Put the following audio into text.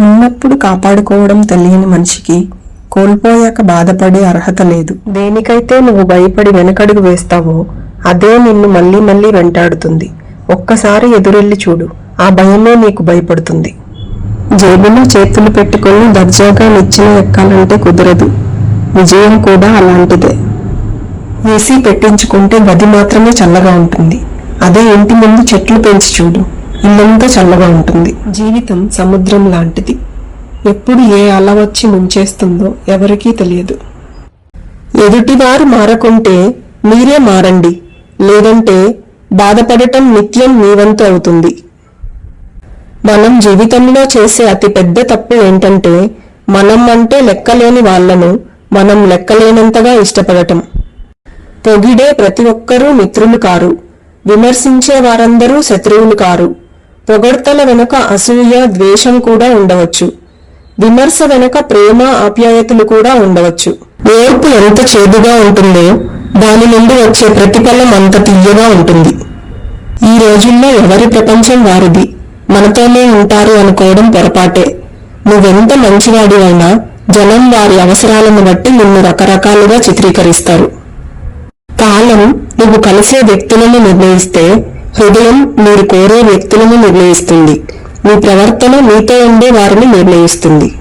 ఉన్నప్పుడు కాపాడుకోవడం తెలియని మనిషికి కోల్పోయాక బాధపడే అర్హత లేదు. దేనికైతే నువ్వు భయపడి వెనకడుగు వేస్తావో అదే నిన్ను మళ్ళీ మళ్ళీ వెంటాడుతుంది. ఒక్కసారి ఎదురెళ్ళి చూడు. ఆ భయమే నీకు భయపడుతుంది. జేబులో చేతులు పెట్టుకొని దర్జాగా నిచ్చిన ఎక్కాలంటే కుదరదు. విజయం కూడా అలాంటిదే. ఏసీ పెట్టించుకుంటే గది మాత్రమే చల్లగా ఉంటుంది. అదే ఇంటి ముందు చెట్లు పెంచి చూడు. ఇల్లంతా చల్లగా ఉంటుంది. జీవితం సముద్రం లాంటిది. ఎప్పుడు ఏ అల వచ్చి ముంచేస్తుందో ఎవరికీ తెలియదు. ఎదుటివారు మారకుంటే మీరే మారండి. లేదంటే బాధపడటం నిత్యం మీ వంతు అవుతుంది. మనం జీవితంలో చేసే అతి పెద్ద తప్పు ఏంటంటే మనం అంటే లెక్కలేని వాళ్ళను మనం లెక్కలేనంతగా ఇష్టపడటం. పొగిడే ప్రతి ఒక్కరూ మిత్రులు కారు. విమర్శించే వారందరూ శత్రువులు కారు. పొగడ్తల వెనుక అసూయ ద్వేషం కూడా ఉండవచ్చు. విమర్శ వెనుక ప్రేమ ఆప్యాయతలు కూడా ఉండవచ్చు. ఓర్పు ఎంత చేదుగా ఉంటుందో దాని నుండి వచ్చే ప్రతిఫలం అంత తీయగా ఉంటుంది. ఈ రోజుల్లో ఎవరి ప్రపంచం వారిది? మనతోనే ఉంటారు అనుకోవడం పొరపాటే. నువ్వెంత మంచివాడివైనా జనం వారి అవసరాలను బట్టి నిన్ను రకరకాలుగా చిత్రీకరిస్తారు. కాలం నువ్వు కలిసే వ్యక్తులను నిర్ణయిస్తే హృదయం మీరు కోరే వ్యక్తులను నిర్ణయిస్తుంది. మీ ప్రవర్తన మీతో ఉండే వారిని నిర్ణయిస్తుంది.